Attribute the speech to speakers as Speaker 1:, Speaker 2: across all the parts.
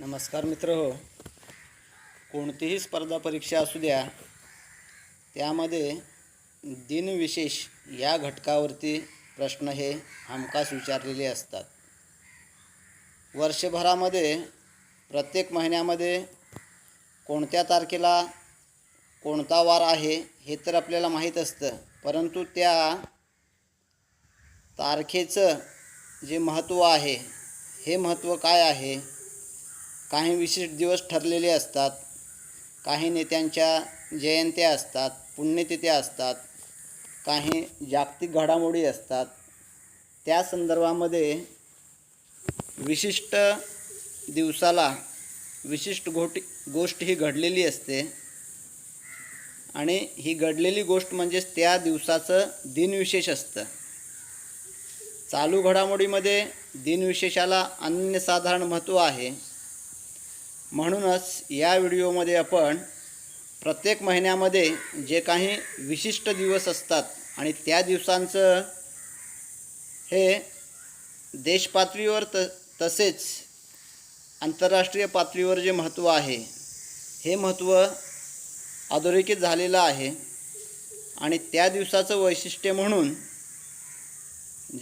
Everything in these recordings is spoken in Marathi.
Speaker 1: नमस्कार मित्र हो. कोणतीही स्पर्धा परीक्षा असू द्या त्यामध्ये दिनविशेष या घटकावरती प्रश्न हे हमखास विचारलेले असतात. वर्षभरामध्ये प्रत्येक महिन्यामध्ये कोणत्या तारखेला कोणता वार आहे हे तर आपल्याला माहीत असतं. परंतु त्या तारखेचं जे महत्त्व आहे हे महत्त्व काय आहे? काही विशिष्ट दिवस ठरलेले असतात. काही नेत्यांच्या जयंत्या असतात पुण्यतिथ्या असतात काही जागतिक घडामोडी असतात. त्या संदर्भामध्ये विशिष्ट दिवसाला विशिष्ट गोटी गोष्ट ही घडलेली असते. आणि ही घडलेली गोष्ट म्हणजेच त्या दिवसाचं दिनविशेष असतं. चालू घडामोडीमध्ये दिनविशेषाला अनन्यसाधारण महत्त्व आहे. म्हणूनच या व्हिडिओमध्ये आपण प्रत्येक महिन्यामध्ये जे काही विशिष्ट दिवस असतात आणि त्या दिवसांचं हे देशपातळीवर त तसेच आंतरराष्ट्रीय पातळीवर जे महत्त्व आहे हे महत्त्व अधोरेखित झालेलं आहे. आणि त्या दिवसाचं वैशिष्ट्य म्हणून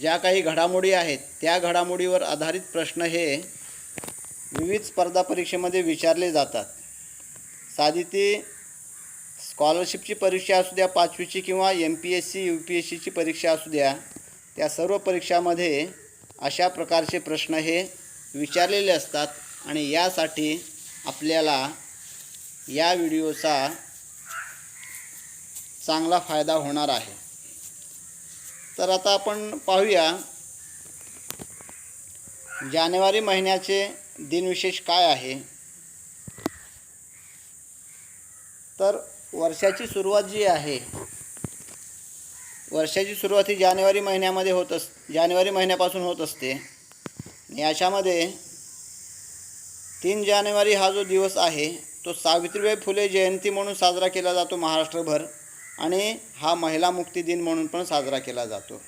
Speaker 1: ज्या काही घडामोडी आहेत त्या घडामोडीवर आधारित प्रश्न हे विविध स्पर्धा परीक्षेमध्ये विचारले जातात. साधी ती स्कॉलरशिपची परीक्षा असू द्या पाचवीची किंवा M P S C U P S सीची परीक्षा असू द्या त्या सर्व परीक्षामध्ये अशा प्रकारचे प्रश्न हे विचारलेले असतात आणि यासाठी आपल्याला या व्हिडिओचा चांगला फायदा होणार आहे. तर आता आपण पाहूया जानेवारी महिन्याचे दिनविशेष काय आहे? तर वर्षाची सुरुवात जी आहे वर्षाची सुरुवात ही जानेवारी महिन्यामध्ये होत अस जानेवारी महिन्यापासून होत असते. याच्यामध्ये तीन जानेवारी हा जो दिवस आहे तो सावित्रीबाई फुले जयंती म्हणून साजरा केला जातो महाराष्ट्रभर आणि हा महिला मुक्ती दिन म्हणून पण साजरा केला जातो.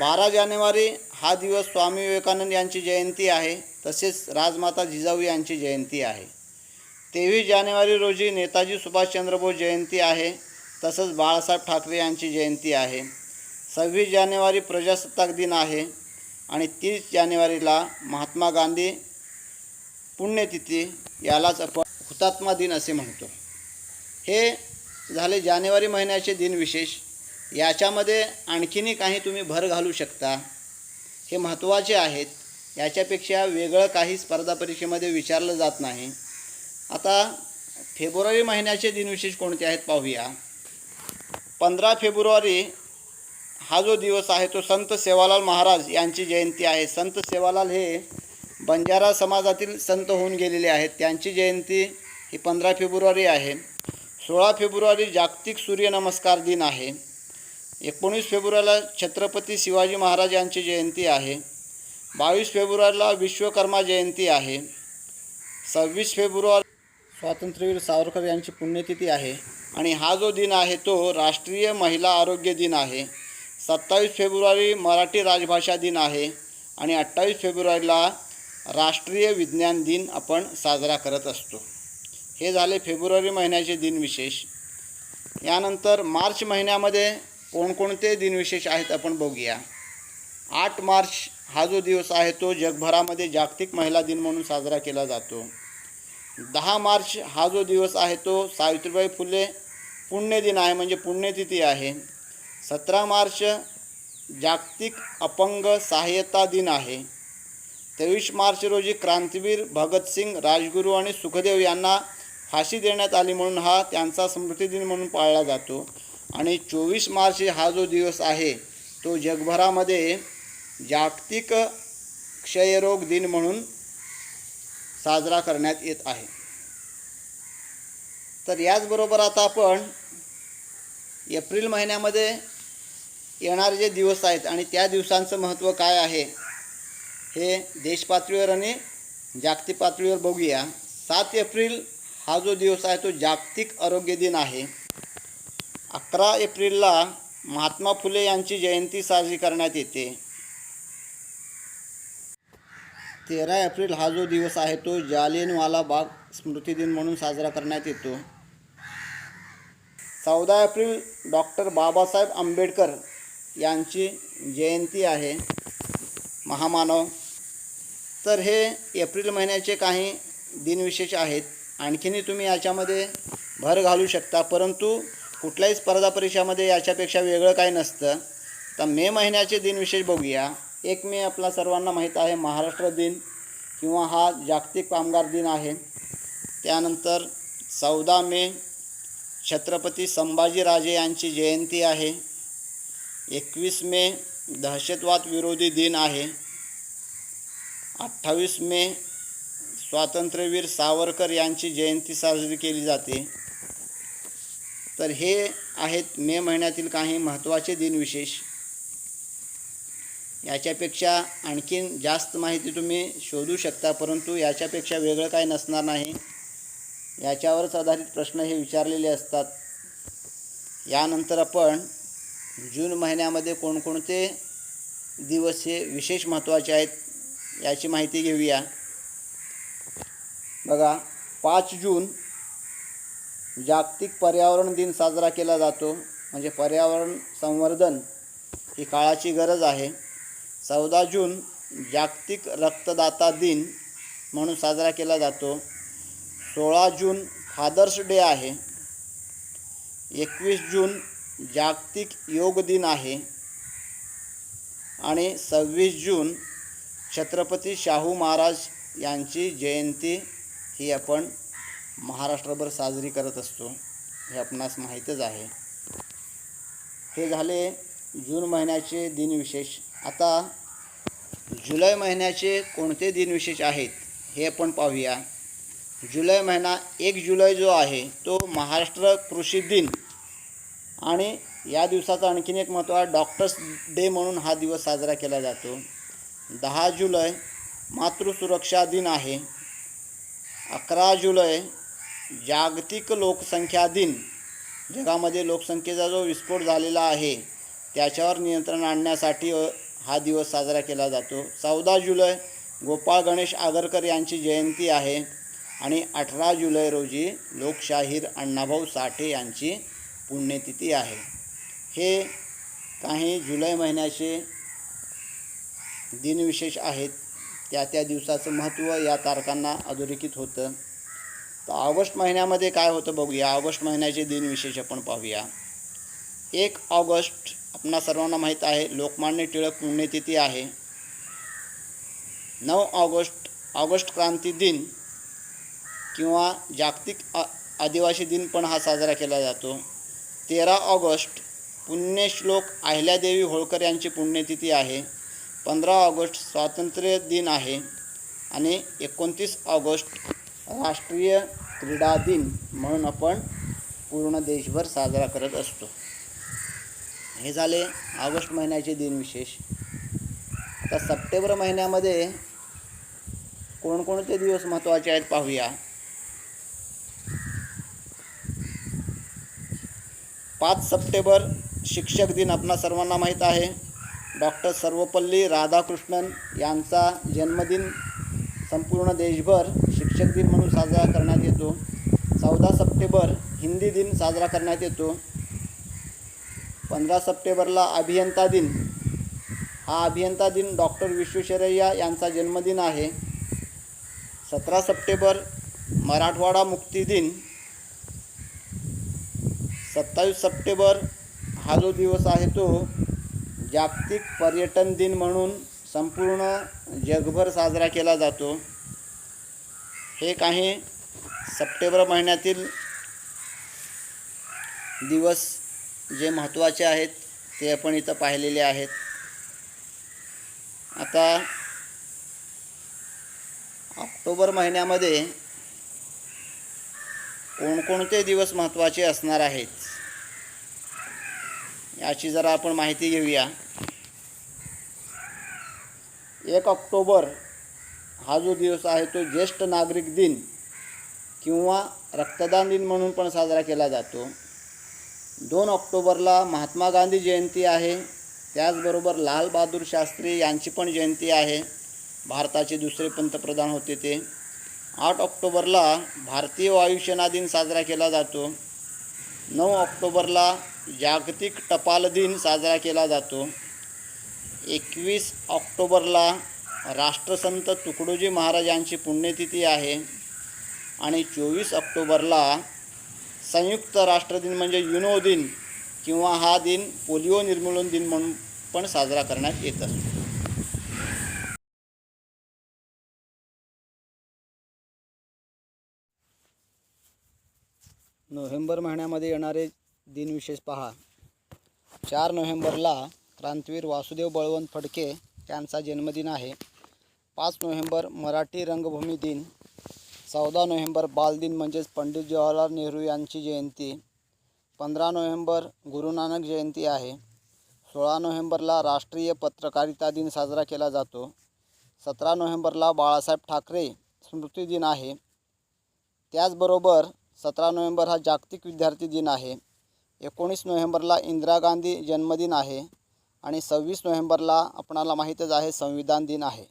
Speaker 1: बारा जानेवारी हा दिवस स्वामी विवेकानंद यांची जयंती आहे. तसेच राजमाता जिजाऊ यांची जयंती आहे. तेवीस जानेवारी रोजी नेताजी सुभाषचंद्र बोस जयंती आहे तसंच बाळासाहेब ठाकरे यांची जयंती आहे. सव्वीस जानेवारी प्रजासत्ताक दिन आहे आणि तीस जानेवारीला महात्मा गांधी पुण्यतिथी यालाच आपण हुतात्मा दिन असे म्हणतो. हे झाले जानेवारी महिन्याचे दिनविशेष. याच्यामध्ये आणखीनही काही तुम्ही भर घालू शकता. हे महत्त्वाचे आहेत. याच्यापेक्षा वेगळं काही स्पर्धा परीक्षेमध्ये विचारलं जात नाही. आता फेब्रुवारी महिन्याचे दिनविशेष कोणते आहेत पाहूया. पंधरा फेब्रुवारी हा जो दिवस आहे तो संत सेवालाल महाराज यांची जयंती आहे. संत सेवालाल हे बंजारा समाजातील संत होऊन गेलेले आहेत. त्यांची जयंती ही पंधरा फेब्रुवारी आहे. सोळा फेब्रुवारी जागतिक सूर्यनमस्कार दिन आहे. एकोणीस फेब्रुवारीला छत्रपती शिवाजी महाराज यांची जयंती आहे. बावीस फेब्रुवारीला विश्वकर्मा जयंती आहे. सव्वीस फेब्रुवारी स्वातंत्र्यवीर सावरकर यांची पुण्यतिथी आहे आणि हा जो दिन आहे तो राष्ट्रीय महिला आरोग्य दिन आहे. सत्तावीस फेब्रुवारी मराठी राजभाषा दिन आहे आणि अठ्ठावीस फेब्रुवारीला राष्ट्रीय विज्ञान दिन आपण साजरा करत असतो. हे झाले फेब्रुवारी महिन्याचे दिनविशेष. यानंतर मार्च महिन्यामध्ये कोणकोणते दिनविशेष आहेत आपण बघूया. आठ मार्च हा जो दिवस आहे तो जगभरामध्ये जागतिक महिला दिन म्हणून साजरा केला जातो. दहा मार्च हा जो दिवस आहे तो सावित्रीबाई फुले पुण्यदिन आहे म्हणजे पुण्यतिथी आहे. सतरा मार्च जागतिक अपंग सहाय्यता दिन आहे. तेवीस मार्च रोजी क्रांतीवीर भगतसिंग राजगुरू आणि सुखदेव यांना फाशी देण्यात आली म्हणून हा त्यांचा स्मृतिदिन म्हणून पाळला जातो. आणि चोवीस मार्च हा जो दिवस आहे तो जगभरामध्ये जागतिक क्षयरोग दिन म्हणून साजरा करण्यात येत आहे. तर याचबरोबर आता आपण एप्रिल महिन्यामध्ये येणारे जे दिवस आहेत आणि त्या दिवसांचं महत्त्व काय आहे हे देशपातळीवर आणि जागतिक पातळीवर बघूया. सात एप्रिल हा जो दिवस आहे तो जागतिक आरोग्य दिन आहे. अकरा एप्रिलला महात्मा फुले यांची जयंती साजरी करण्यात येते. तेरा एप्रिल हा जो दिवस आहे तो जालियनवाला बाग स्मृती दिन म्हणून साजरा करण्यात येतो. चौदा एप्रिल डॉक्टर बाबासाहेब आंबेडकर यांची जयंती आहे. महामानव. तर हे एप्रिल महिन्याचे काही दिनविशेष आहेत. आणखीनही तुम्ही याच्यामध्ये भर घालू शकता परंतु कुठल्याही स्पर्धा परीक्षामध्ये याच्यापेक्षा वेगळं काही नसतं. तर मे महिन्याचे दिनविशेष बघूया. एक मे आपला सर्वांना माहीत आहे महाराष्ट्र दिन किंवा हा जागतिक कामगार दिन आहे. त्यानंतर चौदा मे छत्रपती संभाजीराजे यांची जयंती आहे. एकवीस मे दहशतवाद विरोधी दिन आहे. अठ्ठावीस मे स्वातंत्र्यवीर सावरकर यांची जयंती साजरी केली जाते. तर हे आहेत मे महिन्यातील काही महत्त्वाचे दिनविशेष. याच्यापेक्षा आणखीन जास्त माहिती तुम्ही शोधू शकता परंतु याच्यापेक्षा वेगळं काय नसणार नाही. याच्यावरच आधारित प्रश्न हे विचारलेले असतात. यानंतर आपण जून महिन्यामध्ये कोणकोणते दिवस हे विशेष महत्त्वाचे आहेत याची माहिती घेऊया. बघा पाच जून जागतिक पर्यावरण दिन साजरा केला जातो. म्हणजे पर्यावरण संवर्धन ही काळाची गरज आहे. चौदा जून जागतिक रक्तदाता दिन म्हणून साजरा केला जातो. सोळा जून फादर्स डे आहे. एकवीस जून जागतिक योग दिन आहे. आणि सव्वीस जून छत्रपती शाहू महाराज यांची जयंती ही आपण महाराष्ट्रभर साजरी करत असतो. हे आपणास माहीतच आहे. हे झाले जून महिन्याचे दिनविशेष. आता जुलै महिन्याचे कोणते दिनविशेष आहेत हे आपण पाहूया. जुलै महिना एक जुलै जो आहे तो महाराष्ट्र कृषी दिन. आणि या दिवसाचा आणखीन एक महत्त्व आहे डॉक्टर्स डे म्हणून हा दिवस साजरा केला जातो. दहा जुलै मातृसुरक्षा दिन आहे. अकरा जुलै जागतिक लोकसंख्या दिन. जगामध्ये लोकसंख्येचा जो विस्फोट झालेला आहे त्याच्यावर नियंत्रण आणण्यासाठी हा दिवस साजरा केला जातो. चौदा जुलै गोपाळ गणेश आगरकर यांची जयंती आहे आणि अठरा जुलै रोजी लोकशाहीर अण्णाभाऊ साठे यांची पुण्यतिथी आहे. हे काही जुलै महिन्याचे दिनविशेष आहेत. त्या त्या दिवसाचं महत्त्व या तारखांना अधोरेखित होतं. तर ऑगस्ट महिन्यामध्ये काय होतं बघूया. ऑगस्ट महिन्याचे दिनविशेष आपण पाहूया. एक ऑगस्ट आपणा सर्वांना माहीत आहे लोकमान्य टिळक पुण्यतिथी आहे. नऊ ऑगस्ट ऑगस्ट क्रांती दिन किंवा जागतिक आ आदिवासी दिन पण हा साजरा केला जातो. तेरा ऑगस्ट पुण्यश्लोक अहिल्यादेवी होळकर यांची पुण्यतिथी आहे. पंधरा ऑगस्ट स्वातंत्र्य दिन आहे आणि एकोणतीस ऑगस्ट राष्ट्रीय क्रीडा दिन म्हणून आपण पूर्ण देशभर साजरा करत असतो. हे झाले ऑगस्ट महिन्याचे दिनविशेष आता सप्टेंबर महिन्यामध्ये कोणकोणते दिवस महत्त्वाचे आहेत पाहूया. पाच सप्टेंबर शिक्षक दिन आपणा सर्वांना माहीत आहे. डॉक्टर सर्वपल्ली राधाकृष्णन यांचा जन्मदिन संपूर्ण देशभर शिक्षक दिन म्हणून साजरा करण्यात येतो. चौदा सप्टेंबर हिंदी दिन साजरा करण्यात येतो. पंधरा सप्टेंबरला अभियंता दिन. हा अभियंता दिन डॉक्टर विश्वेश्वरय्या यांचा जन्मदिन आहे. सतरा सप्टेंबर मराठवाडा मुक्ती दिन. सत्तावीस सप्टेंबर हा जो दिवस आहे तो जागतिक पर्यटन दिन म्हणून संपूर्ण जगभर साजरा केला जातो. हे काही सप्टेंबर महिन्यातील दिवस जे महत्त्वाचे आहेत ते आपण इथं पाहिलेले आहेत. आता ऑक्टोबर महिन्यामध्ये कोणकोणते दिवस महत्त्वाचे असणार आहेत याची जरा आपण माहिती घेऊया. एक ऑक्टोबर हा जो दिवस आहे तो ज्येष्ठ नागरिक दिन किंवा रक्तदान दिन म्हणून पण साजरा केला जातो. दोन ऑक्टोबरला महात्मा गांधी जयंती आहे. त्याचबरोबर लालबहादूर शास्त्री यांची पण जयंती आहे. भारताचे दुसरे पंतप्रधान होते ते. आठ ऑक्टोबरला भारतीय वायुसेना दिन साजरा केला जातो. नऊ ऑक्टोबरला जागतिक टपाल दिन साजरा केला जातो. एकवीस ऑक्टोबरला राष्ट्रसंत तुकडोजी महाराजांची पुण्यतिथी आहे. आणि चोवीस ऑक्टोबरला संयुक्त राष्ट्रदिन म्हणजे युनो दिन किंवा हा दिन पोलिओ निर्मूलन दिन म्हणून पण साजरा करण्यात येत असतो. नोव्हेंबर महिन्यामध्ये येणारे दिनविशेष पहा. चार नोव्हेंबरला क्रांतीवीर वासुदेव बळवंत फडके त्यांचा जन्मदिन आहे. पाच नोव्हेंबर मराठी रंगभूमी दिन चौदा नोव्हेंबर बालदिन म्हणजेच पंडित जवाहरलाल नेहरू यांची जयंती. पंधरा नोव्हेंबर गुरु नानक जयंती आहे. सोळा नोव्हेंबरला राष्ट्रीय पत्रकारिता दिन साजरा केला जातो. सतरा नोव्हेंबरला बाळासाहेब ठाकरे स्मृती दिन आहे. त्याचबरोबर सतरा नोव्हेंबर हा जागतिक विद्यार्थी दिन आहे. एकोणीस नोव्हेंबरला इंदिरा गांधी जन्मदिन आहे आणि सव्वीस नोव्हेंबरला आपणाला माहीतच आहे संविधान दिन आहे.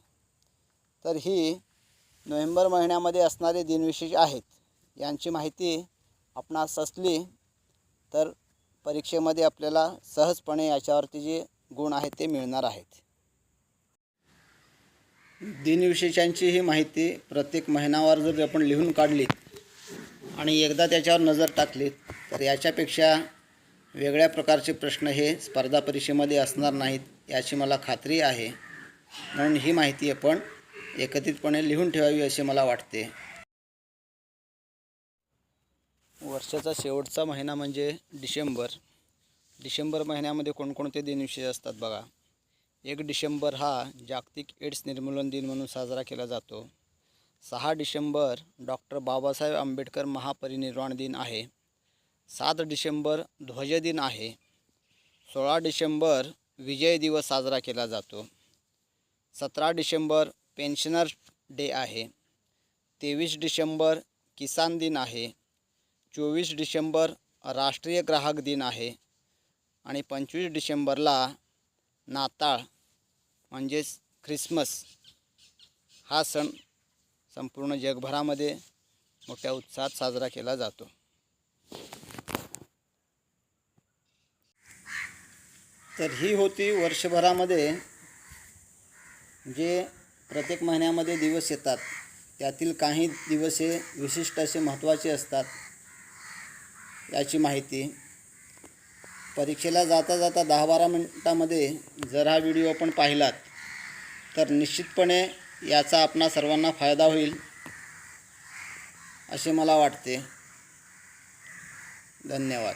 Speaker 1: तर ही नोव्हेंबर महिन्यामध्ये असणारे दिनविशेष आहेत. यांची माहिती आपणास असली तर परीक्षेमध्ये आपल्याला सहजपणे याच्यावरती जे गुण आहेत ते मिळणार आहेत. दिनविशेषांची ही माहिती प्रत्येक महिनावर जर आपण लिहून काढली आणि एकदा त्याच्यावर नजर टाकली तर याच्यापेक्षा वेगळ्या प्रकारचे प्रश्न हे स्पर्धा परीक्षेमध्ये असणार नाहीत याची मला खात्री आहे. म्हणून ही माहिती आपण एकत्रितपणे लिहून ठेवावी असे मला वाटते. वर्षाचा शेवटचा महिना म्हणजे डिसेंबर. डिसेंबर महिन्यामध्ये कोणकोणते दिनविशेष असतात बघा. एक डिसेंबर हा जागतिक एड्स निर्मूलन दिन म्हणून साजरा केला जातो. सहा डिसेंबर डॉक्टर बाबासाहेब आंबेडकर महापरिनिर्वाण दिन आहे. सात डिसेंबर ध्वजदिन आहे. सोळा डिसेंबर विजय दिवस साजरा केला जातो. सतरा डिसेंबर पेन्शनर डे आहे. तेवीस डिसेंबर किसान दिन आहे. चोवीस डिसेंबर राष्ट्रीय ग्राहक दिन आहे. आणि पंचवीस डिसेंबरला नाताळ म्हणजेच ख्रिसमस हा सण संपूर्ण जगभरामध्ये मोठ्या उत्साहात साजरा केला जातो. तर ही होती वर्षभरामध्ये जे प्रत्येक महिन्यामध्ये दिवस येतात. त्यातील काही दिवस हे विशिष्ट असे महत्त्वाचे असतात याची माहिती. परीक्षेला जाता जाता दहा बारा मिनटामध्ये जर हा व्हिडिओ आपण पाहिलात तर निश्चितपणे याचा आपणा सर्वांना फायदा होईल असे मला वाटते. धन्यवाद.